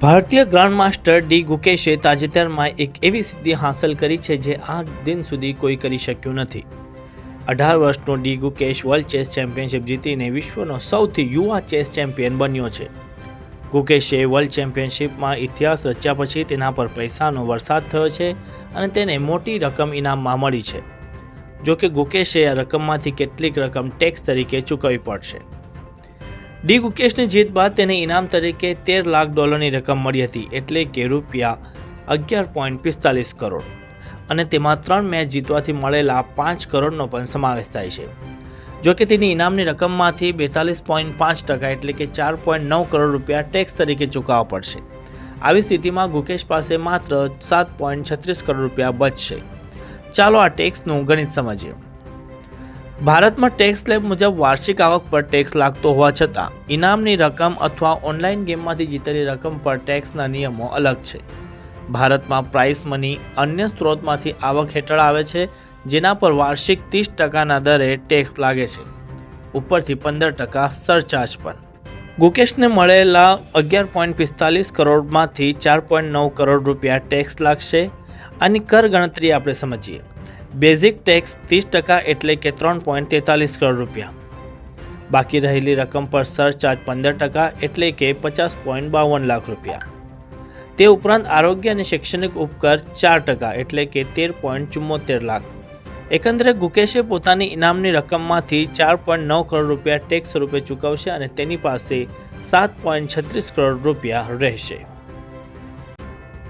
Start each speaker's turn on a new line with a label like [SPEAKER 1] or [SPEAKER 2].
[SPEAKER 1] ભારતીય grand master D ગુકેશે તાજેતરમાં એક એવી સિદ્ધિ હાંસલ કરી છે જે આ દિન સુધી કોઈ કરી શક્યું નથી. અઢાર વર્ષનો D Gukesh world chess championship જીતીને વિશ્વનો સૌથી યુવા ચેસ ચેમ્પિયન બન્યો છે. ગુકેશે વર્લ્ડ ચેમ્પિયનશિપમાં ઇતિહાસ રચ્યા પછી તેના પર પૈસાનો વરસાદ થયો છે અને તેને મોટી રકમ ઇનામમાં મળી છે. જો કે ગુકેશે આ રકમમાંથી કેટલીક રકમ ટેક્સ તરીકે ચૂકવવી પડશે. ડી ગુકેશની જીત બાદ તેને ઇનામ તરીકે તેર લાખ ડોલરની રકમ મળી હતી એટલે કે રૂપિયા અગિયાર પોઈન્ટ પિસ્તાલીસ કરોડ. અને તેમાં ત્રણ મેચ જીતવાથી મળેલા પાંચ કરોડનો પણ સમાવેશ થાય છે. જો કે તેની ઇનામની રકમમાંથી બેતાલીસ પોઈન્ટ પાંચ ટકા એટલે કે ચાર પોઈન્ટ નવ કરોડ રૂપિયા ટેક્સ તરીકે ચૂકવવા પડશે. આવી સ્થિતિમાં ગુકેશ પાસે માત્ર સાત પોઈન્ટ છત્રીસ કરોડ રૂપિયા બચશે. ચાલો આ ટેક્સનું ગણિત સમજીએ. ભારતમાં ટેક્સ સ્લેબ મુજબ વાર્ષિક આવક પર ટેક્સ લાગતો હોવા છતાં, ઇનામની રકમ અથવા ઓનલાઈન ગેમમાંથી જીતેલી રકમ પર ટેક્સના નિયમો અલગ છે. ભારતમાં પ્રાઇસ મની અન્ય સ્ત્રોતમાંથી આવક હેઠળ આવે છે, જેના પર વાર્ષિક ત્રીસ ટકાના દરે ટેક્સ લાગે છે. ઉપરથી પંદર ટકા સરચાર્જ પણ. ગુકેશને મળેલા અગિયાર પોઈન્ટ પિસ્તાલીસ કરોડમાંથી ચાર પોઈન્ટ નવ કરોડ રૂપિયા ટેક્સ લાગશે. આની કર ગણતરી આપણે સમજીએ. બેઝિક ટેક્સ ત્રીસ ટકા એટલે કે ત્રણ પોઈન્ટ તેતાલીસ કરોડ રૂપિયા. બાકી રહેલી રકમ પર સરચાર્જ પંદર ટકા એટલે કે પચાસ પોઈન્ટ બાવન લાખ રૂપિયા. તે ઉપરાંત આરોગ્ય અને શૈક્ષણિક ઉપકર ચાર ટકા એટલે કે તેર પોઈન્ટ ચુમ્મોતેર લાખ. એકંદરે ગુકેશે પોતાની ઇનામની રકમમાંથી ચાર પોઈન્ટ નવ કરોડ રૂપિયા ટેક્સ સ્વરૂપે ચૂકવશે અને તેની પાસે સાત પોઈન્ટ છત્રીસ કરોડ રૂપિયા રહેશે.